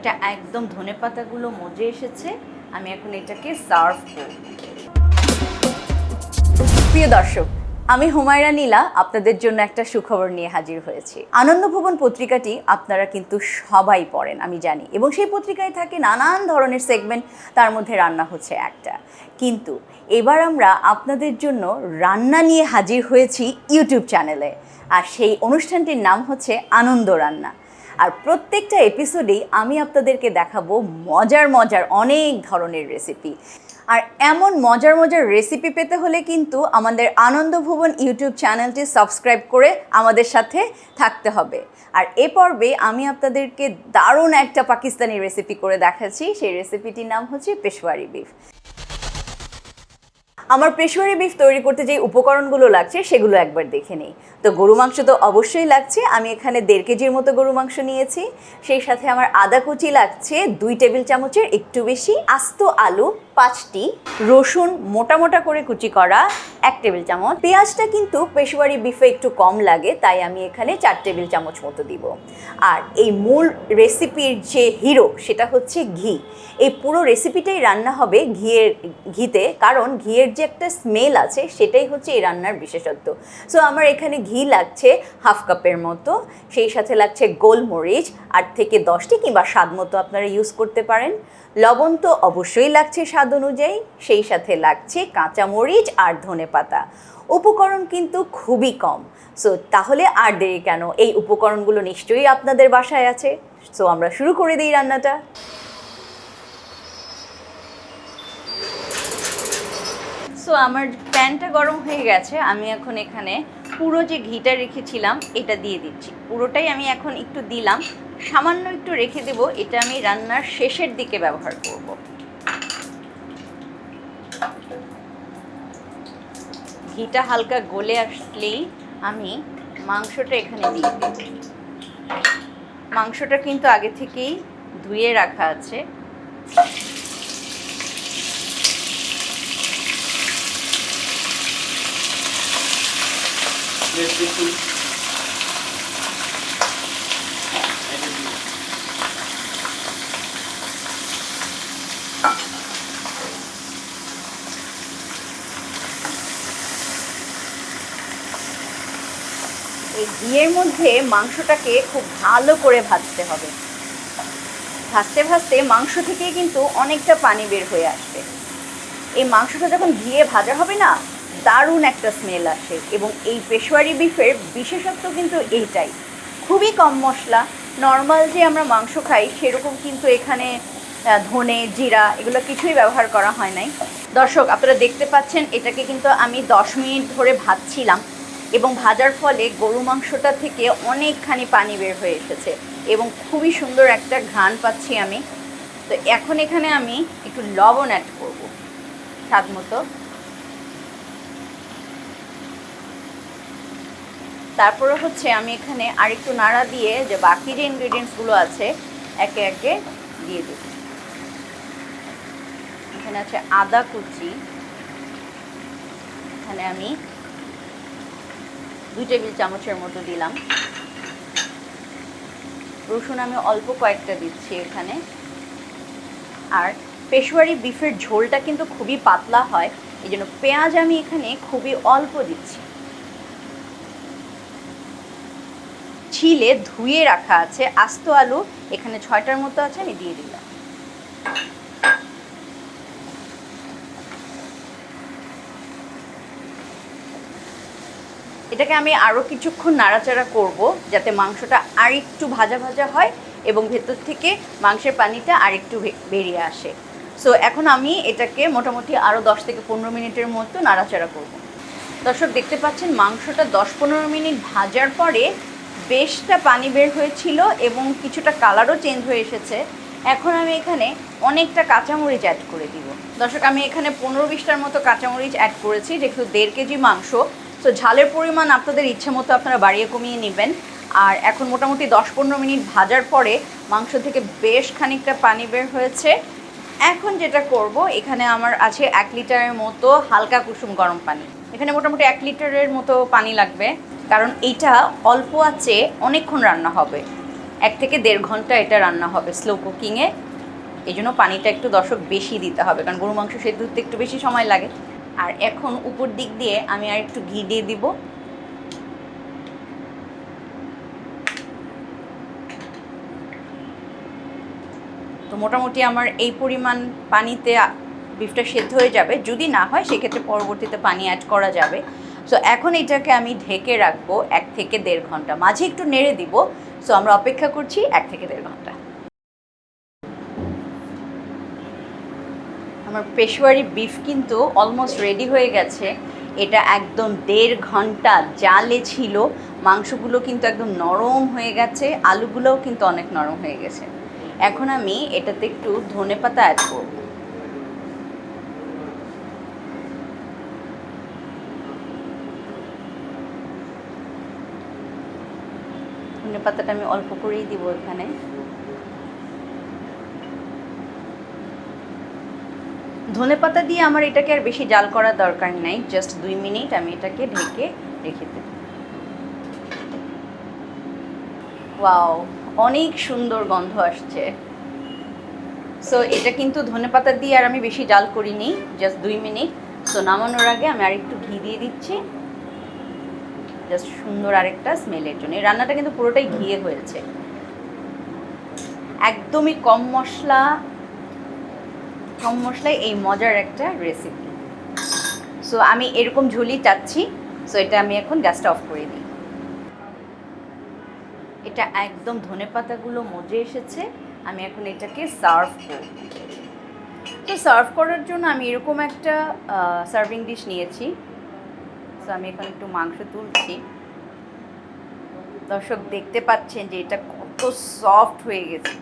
এটা একদম ধনে পাতাগুলো মজে এসেছে। আমি এখন এটাকে সার্ভ করব। প্রিয় দর্শক, আমি হুমায়রা নীলা, আপনাদের জন্য একটা সুখবর নিয়ে হাজির হয়েছি। আনন্দভবন পত্রিকাটি আপনারা কিন্তু সবাই পড়েন, আমি জানি। এবং সেই পত্রিকায় থাকে নানান ধরনের সেগমেন্ট, তার মধ্যে রান্না হচ্ছে একটা। কিন্তু এবার আমরা আপনাদের জন্য রান্না নিয়ে হাজির হয়েছি ইউটিউব চ্যানেলে। আর সেই অনুষ্ঠানটির নাম হচ্ছে আনন্দ রান্না। আর প্রত্যেকটা এপিসোডেই আমি আপনাদেরকে দেখাবো মজার মজার অনেক ধরনের রেসিপি আর এমন মজার মজার রেসিপি পেতে হলে কিন্তু আমাদের আনন্দ ভুবন ইউটিউব চ্যানেলটি সাবস্ক্রাইব করে আমাদের সাথে থাকতে হবে। আর এ পর্বে আমি আপনাদেরকে দারুণ একটা পাকিস্তানি রেসিপি করে দেখাচ্ছি। সেই রেসিপিটির নাম হচ্ছে পেশোয়ারি বিফ আমার পেশোয়ারি বিফ তৈরি করতে যে উপকরণগুলো লাগছে সেগুলো একবার দেখে নিই। তো গরু মাংস তো অবশ্যই লাগছে। আমি এখানে দেড় কেজির মতো গরু মাংস নিয়েছি। সেই সাথে আমার আদা কুচি লাগছে, দুই টেবিল চামচের একটু বেশি আস্ত আলু, পাঁচটি। রসুন মোটা মোটা করে কুচি করা, এক টেবিল চামচ। পেঁয়াজটা কিন্তু পেশোয়ারি বিফে একটু কম লাগে, তাই আমি এখানে চার টেবিল চামচ মতো দিব। আর এই মূল রেসিপির যে হিরো, সেটা হচ্ছে ঘি। এই পুরো রেসিপিটাই রান্না হবে ঘিয়ের, ঘিতে, কারণ ঘিয়ের যে একটা স্মেল আছে, সেটাই হচ্ছে এই রান্নার বিশেষত্ব। সো আমার এখানে ঘি লাগছে হাফ কাপের মতো, সেই সাথে লাগছে গোলমরিচ আট থেকে দশটি কিংবা স্বাদ মতো আপনারা ইউজ করতে পারেন। লবণ তো অবশ্যই লাগছে স্বাদ অনুযায়ী, সেই সাথে লাগছে কাঁচামরিচ আর ধনে পাতা। উপকরণ কিন্তু খুবই কম। সো তাহলে আর দেরি কেন? এই উপকরণগুলো নিশ্চয়ই আপনাদের বাসায় আছে। সো আমরা শুরু করে দিই রান্নাটা। সো আমার প্যানটা গরম হয়ে গেছে, আমি এখন এখানে পুরো যে ঘিটা রেখেছিলাম, এটা দিয়ে দিচ্ছি। পুরোটাই আমি এখন একটু দিলাম। সামান্য একটু রেখে দেব। এটা আমি রান্নার শেষের দিকে ব্যবহার করব। ঘিটা হালকা গলে আসলেই আমি মাংসটা এখানে দিয়ে দেব মাংসটা কিন্তু আগে থেকেই ধুয়ে রাখা আছে। এই ঘিয়ের মধ্যে মাংসটাকে খুব ভালো করে ভাজতে হবে। ভাজতে ভাজতে মাংস থেকে কিন্তু অনেকটা পানি বের হয়ে আসবে। এই মাংসটা যখন ঘিয়ে ভাজা হবে না দারুণ একটা স্মেল আসে এবং এই পেশোয়ারি বিফের বিশেষত্ব কিন্তু এইটাই। খুবই কম মশলা নর্মাল যে আমরা মাংস খাই সেরকম কিন্তু এখানে ধনে, জিরা এগুলো কিছুই ব্যবহার করা হয় নাই। দর্শক, আপনারা দেখতে পাচ্ছেন এটাকে কিন্তু আমি দশ মিনিট ধরে ভাজছিলাম এবং ভাজার ফলে গরু মাংসটা থেকে অনেকখানি পানি বের হয়ে এসেছে এবং খুবই সুন্দর একটা ঘ্রাণ পাচ্ছি আমি। তো এখন এখানে আমি একটু লবণ অ্যাড করব। স্বাদ মতো। তারপরে হচ্ছে আমি এখানে আরেকটু নাড়া দিয়ে যে বাকি যে ইনগ্রেডিয়েন্টসগুলো আছে, একে একে দিয়ে দেব। এখানে আছে আদা কুচি। এখানে আমি দুই টেবিল চামচের মতো দিলাম। রসুন আমি অল্প কয়েকটা দিচ্ছি এখানে। আর পেশোয়ারি বিফের ঝোলটা কিন্তু খুবই পাতলা হয়, এই জন্য পেঁয়াজ আমি এখানে খুবই অল্প দিচ্ছি। ছিলে ধুয়ে রাখা আছে। আস্ত আলু, এখানে ছয়টার মতো আছে, আমি দিয়ে দিলাম। এটাকে আমি আরও কিছুক্ষণ নাড়াচাড়া করব, যাতে মাংসটা আর একটু ভাজা ভাজা হয় এবং ভেতর থেকে মাংসের পানিটা আর একটু বেরিয়ে আসে। সো এখন আমি এটাকে মোটামুটি আরও দশ থেকে পনেরো মিনিটের মতো নাড়াচাড়া করব। দর্শক, দেখতে পাচ্ছেন মাংসটা দশ পনেরো মিনিট ভাজার পরে বেশটা পানি বের হয়েছিল এবং কিছুটা কালারও চেঞ্জ হয়ে এসেছে। এখন আমি এখানে অনেকটা কাঁচামরিচ অ্যাড করে দিব। দর্শক, আমি এখানে পনেরো বিশটার মতো কাঁচামরিচ অ্যাড করেছি, যেহেতু দেড় কেজি মাংস। তো ঝালের পরিমাণ আপনাদের ইচ্ছে মতো আপনারা বাড়িয়ে কমিয়ে নেবেন। আর এখন মোটামুটি দশ পনেরো মিনিট ভাজার পরে মাংস থেকে বেশ খানিকটা পানি বের হয়েছে। এখন যেটা করব, এখানে আমার আছে এক লিটারের মতো হালকা কুসুম গরম পানি। এখানে মোটামুটি এক লিটারের মতো পানি লাগবে। কারণ এটা অল্প আছে, অনেকক্ষণ রান্না হবে। এক থেকে দেড় ঘণ্টা এটা রান্না হবে স্লো কুকিংয়ে এই জন্য পানিটা একটু দর্শক বেশি দিতে হবে, কারণ গরু মাংস সেদ্ধ হতে একটু বেশি সময় লাগে। আর এখন উপর দিক দিয়ে আমি আর একটু ঘি দিয়ে দিব। তো মোটামুটি আমার এই পরিমাণ পানিতে বিফটা সেদ্ধ হয়ে যাবে। যদি না হয়, সেক্ষেত্রে পরবর্তীতে পানি অ্যাড করা যাবে। সো এখন এটাকে আমি ঢেকে রাখব এক থেকে দেড় ঘণ্টা। মাঝে একটু নেড়ে দিব। সো আমরা অপেক্ষা করছি এক থেকে দেড় ঘণ্টা। আমার পেশোয়ারি বিফ কিন্তু অলমোস্ট রেডি হয়ে গেছে। এটা একদম দেড় ঘণ্টা জালে ছিল। মাংসগুলো কিন্তু একদম নরম হয়ে গেছে। আলুগুলোও কিন্তু অনেক নরম হয়ে গেছে। এখন আমি এটাতে একটু ধনে পাতা অ্যাড করব। ধনে পাতাটা আমি অল্প করেই দিব এখানে। ধনে পাতা দিয়ে আমার এটাকে আর বেশি জাল করার দরকার নাই জাস্ট দুই মিনিট আমি এটাকে ঢেকে রেখে দেব। ওয়াও অনেক সুন্দর গন্ধ আসছে। সো এটা কিন্তু ধনে পাতা দিয়ে আর আমি বেশি জাল করিনি জাস্ট দুই মিনিট। সো নামানোর আগে আমি আরেকটু ঘি দিয়ে দিচ্ছি। জাস্ট সুন্দর আরেকটা স্মেলের জন্য। এই রান্নাটা কিন্তু পুরোটাই ঘিয়ে হয়েছে। একদমই কম মশলা, কম মশলায় এই মজার একটা রেসিপি সো আমি এরকম ঝুলি চাচ্ছি। সো এটা আমি এখন গ্যাসটা অফ করে দিই। এটা একদম ধনে পাতাগুলো মজে এসেছে। আমি এখন এটাকে সার্ভ করব। তো সার্ভ করার জন্য আমি এরকম একটা সার্ভিং ডিশ নিয়েছি। আমি এখন একটু মাংস তুলছি। দর্শক দেখতে পাচ্ছেন যে এটা কত সফট হয়ে গেছে।